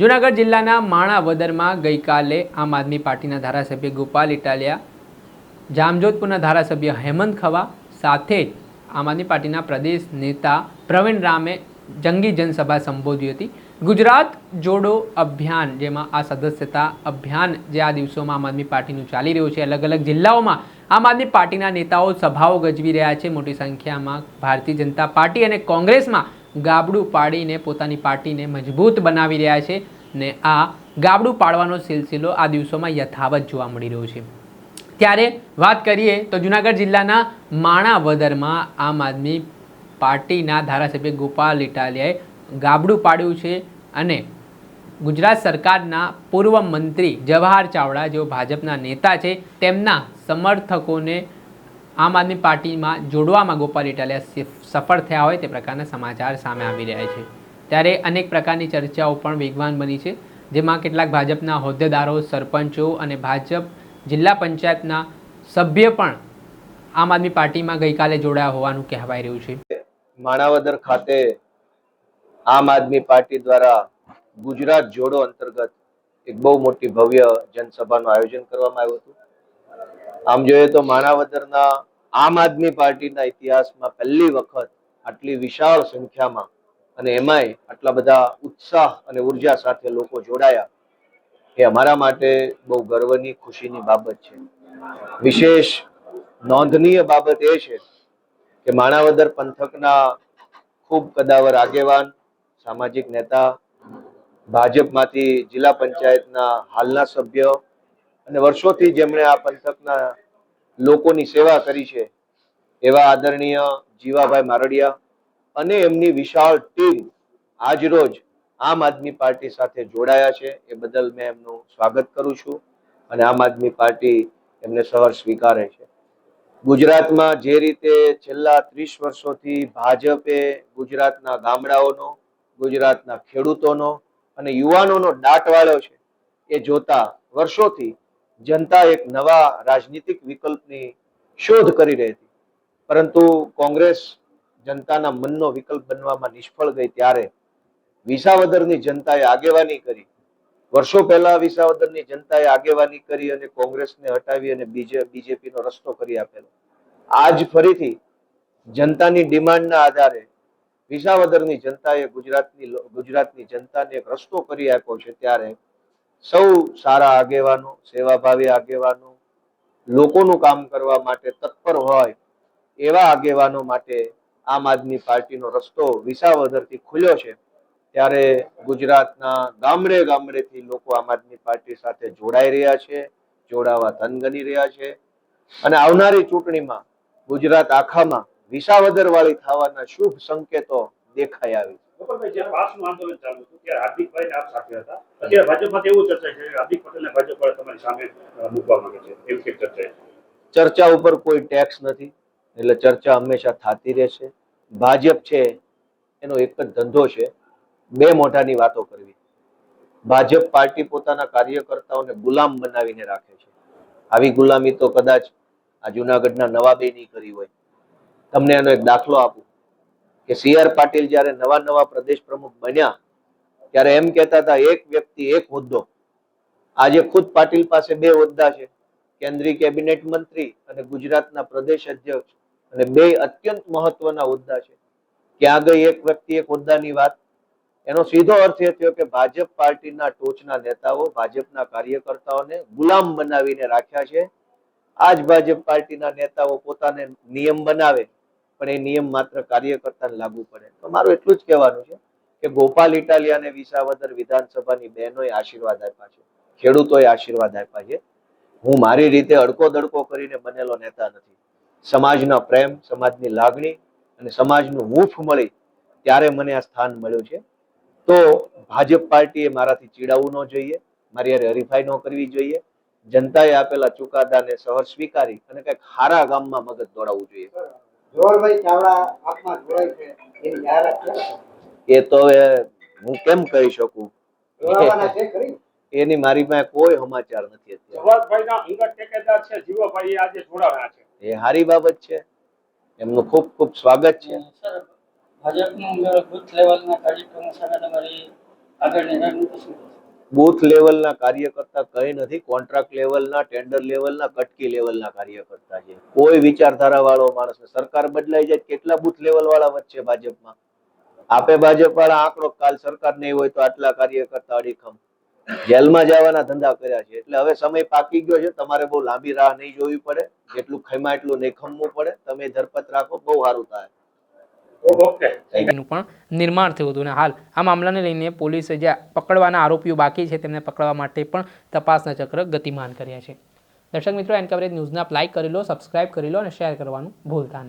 જૂનાગઢ જિલ્લાના માણાવદરમાં ગઈકાલે આમ આદમી પાર્ટીના ધારાસભ્ય ગોપાલ ઇટાલિયા, જામજોધપુરના ધારાસભ્ય હેમંત ખવા સાથે જ આમ આદમી પાર્ટીના પ્રદેશ નેતા પ્રવીણ રામે જંગી જનસભા સંબોધી હતી. ગુજરાત જોડો અભિયાન, જેમાં આ સદસ્યતા અભિયાન જે આ દિવસોમાં આમ આદમી પાર્ટીનું ચાલી રહ્યું છે, અલગ અલગ જિલ્લાઓમાં આમ આદમી પાર્ટીના નેતાઓ સભાઓ ગજવી રહ્યા છે. મોટી સંખ્યામાં ભારતીય જનતા પાર્ટી અને કોંગ્રેસમાં ગાબડું પાડીને પોતાની પાર્ટીને મજબૂત બનાવી રહ્યા છે ને આ ગાબડું પાડવાનો સિલસિલો આ દિવસોમાં યથાવત જોવા મળી રહ્યો છે. ત્યારે વાત કરીએ તો જુનાગઢ જિલ્લાના માણાવદરમાં આમ આદમી પાર્ટીના ધારાસભ્ય ગોપાલ ઇટાલિયાએ ગાબડું પાડ્યું છે અને ગુજરાત સરકારના પૂર્વ મંત્રી જવાહર ચાવડા, જેઓ ભાજપના નેતા છે, તેમના સમર્થકોને આમ આદમી પાર્ટીમાં જોડવામાં ગોપાલ ઇટાલિયા સફળ થયા હોય તે પ્રકારના સમાચાર સામે આવી રહ્યા છે. ત્યારે અનેક પ્રકારની ચર્ચાઓ પણ વેગવાન બની છે, જેમાં કેટલાક ભાજપના હોદ્દેદારો, સરપંચો અને ભાજપ જિલ્લા પંચાયતના સભ્ય પણ આમ આદમી પાર્ટીમાં ગઈકાલે જોડાયા હોવાનું કહેવાય રહ્યું છે. માણાવદર ખાતે આમ આદમી પાર્ટી દ્વારા ગુજરાત જોડો અંતર્ગત એક બહુ મોટી ભવ્ય જનસભાનું આયોજન કરવામાં આવ્યું હતું. આમ જોઈએ તો માણાવદરના આમ આદમી પાર્ટીના ઇતિહાસમાં પહેલી વખત આટલી વિશાળ સંખ્યામાં અને એમાંય આટલા બધા ઉત્સાહ અને ઊર્જા સાથે લોકો જોડાયા, એ અમારા માટે બહુ ગર્વની, ખુશીની બાબત છે. વિશેષ નોંધનીય બાબત એ છે કે માણાવદર પંથકના ખૂબ કદાવર આગેવાન, સામાજિક નેતા, ભાજપમાંથી જિલ્લા પંચાયતના હાલના સભ્ય અને વર્ષોથી જેમણે આ પંથકના લોકોની સેવા કરી છે, એવા આદરણીય જીવાભાઈ મારડિયા અને એમની વિશાળ ટીમ આજરોજ આમ આદમી પાર્ટી સાથે જોડાયા છે. એ બદલ મેં એમનું સ્વાગત કરું છું અને આમ આદમી પાર્ટી એમને સહર સ્વીકારે છે. ગુજરાતમાં જે રીતે છેલ્લા ત્રીસ વર્ષોથી ભાજપે ગુજરાતના ગામડાઓનો, ગુજરાતના ખેડૂતોનો અને યુવાનોનો દાટ વાળ્યો છે, એ જોતા વર્ષોથી જનતા એક નવા રાજનીતિક વિકલ્પની શોધ કરી રહી હતી. પરંતુ કોંગ્રેસ જનતાના મનનો વિકલ્પ બનવામાં નિષ્ફળ ગઈ ત્યારે વિસાવદરની જનતાએ આગેવાની કરી. વર્ષો પહેલા વિસાવદરની જનતાએ આગેવાની કરી અને કોંગ્રેસને હટાવી અને બીજે બીજેપીનો રસ્તો કરી આપેલો. આજ ફરીથી જનતાની ડિમાન્ડના આધારે વિસાવદરની જનતાએ ગુજરાતની ગુજરાતની જનતાને એક રસ્તો કરી આપ્યો છે ત્યારે સૌ સારા આગેવાનો, સેવાભાવી આગેવાનો, લોકોનું કામ કરવા માટે તત્પર હોય, એવા આગેવાનો માટે આમ આદમી પાર્ટીનો રસ્તો વિસાવદરથી ખુલ્યો છે ત્યારે ગુજરાતના ગામડે ગામડેથી લોકો આમ આદમી પાર્ટી સાથે જોડાઈ રહ્યા છે, જોડાવા ધન ગણી રહ્યા છે અને આવનારી ચૂંટણીમાં ગુજરાત આખામાં વિસાવદર વાળી થવાના શુભ સંકેતો દેખાઈ આવી છે. જે પાસનું આંદોલન ચાલુ હતું ત્યારે હાર્દિકભાઈ આપ સાથે હતા. અત્યારે ભાજપમાંથી એવું ચર્ચા છે? હાર્દિક પટેલને ભાજપ વાળા તમારી સામે મૂકવા માંગે છે. એવી કંઈક ચર્ચા છે? ચર્ચા ઉપર કોઈ ટેક્સ નથી એટલે ચર્ચા હંમેશા થતી રહેશે. ભાજપ છે એનો એક જ ધંધો છે બે મોઢાની વાતો કરવી. ભાજપ પાર્ટી પોતાના કાર્યકર્તાઓને ગુલામ બનાવીને રાખે છે. આવી ગુલામી તો કદાચ આ જુનાગઢના નવાબે નહીં કરી હોય. તમને એનો એક દાખલો આપું. કે સી આર પાટીલ જ્યારે નવા નવા પ્રદેશ પ્રમુખ બન્યા, ત્યારે એમ કહેતા હતા, એક વ્યક્તિ, એક હોદ્દો. આજે ખુદ પાટીલ પાસે બે હોદ્દા છે, કેન્દ્રીય કેબિનેટ મંત્રી અને ગુજરાતના પ્રદેશ અધ્યક્ષ. અને બે અત્યંત મહત્વના હોદ્દા છે. ક્યાં ગઈ એક વ્યક્તિ, એક હોદ્દાની વાત. એનો સીધો અર્થ એ થયો કે ભાજપ પાર્ટીના ટોચના નેતાઓ, ભાજપના કાર્યકર્તાઓને ગુલામ બનાવીને રાખ્યા છે. આજ ભાજપ પાર્ટીના નેતાઓ પોતાને નિયમ બનાવે. પણ એ નિયમ માત્ર કાર્યકર્તાને લાગુ પડે. તો મારું એટલું જ કહેવાનું છે કે ગોપાલ ઇટાલિયાને વિસાવદર વિધાનસભાની બહેનોએ આશીર્વાદ આપ્યા છે. ખેડૂતોએ આશીર્વાદ આપ્યા છે. હું મારી રીતે અડકો દડકો કરીને બનેલો નેતા નથી. સમાજના પ્રેમ, સમાજની લાગણી અને સમાજનું હૂફ મળી ત્યારે મને આ સ્થાન મળ્યું છે. તો ભાજપ પાર્ટીએ મારાથી ચીડાવવું ન જોઈએ, મારી યારે હરીફાઈ ન કરવી જોઈએ. જનતાએ આપેલા ચુકાદાને સહર સ્વીકારી અને કંઈક હારા ગામમાં મગજ દોડાવવું જોઈએ. જોહરભાઈ ચાવડા આપમાં જોડાય છે એની જાહેરાત એ તો હવે હું કેમ કહી શકું? જોડાવાના છે ખરી? એની મારી પાસે કોઈ સમાચાર નથી અત્યારે. જવાહરભાઈના અંગત ઠેકેદાર છે જીવાભાઈ એ આજે જોડાવાના છે. એ સારી બાબત છે. એમનું ખૂબ ખૂબ સ્વાગત છે. સર ભાજપનું બુથ લેવલના કાર્યક્રમો સાથે તમારી આગળ એના શું? બૂથ લેવલના કાર્યકર્તા કઈ નથી કોન્ટ્રાક્ટ લેવલના ટેન્ડર લેવલના કટકી લેવલના કાર્યકર્તા છે. કોઈ વિચારધારા વાળો માણસ સરકાર બદલાઈ જાય કેટલા બૂથ લેવલ વાળા વચ્ચે ભાજપમાં? આપે ભાજપ વાળા આંકડો કાલ સરકાર નહીં હોય તો આટલા કાર્યકર્તા અડીખમ. જેલમાં જવાના ધંધા કર્યા છે. એટલે હવે સમય પાકી ગયો છે. તમારે બહુ લાંબી રાહ નહીં જોવી પડે. જેટલું ખેમા એટલું નહીં ખમવું પડે. તમે ધરપત રાખો, બહુ સારું થાય. એનું પણ નિર્માણ થયું હતું. અને હાલ આ મામલાને લઈને પોલીસે જે પકડવાના આરોપીઓ બાકી છે તેમને પકડવા માટે પણ તપાસના ચક્ર ગતિમાન કર્યા છે. દર્શક મિત્રો એન કવરેજ ન્યૂઝને લાઇક કરી લો સબસ્ક્રાઇબ કરી લો અને શેર કરવાનું ભૂલતા નહીં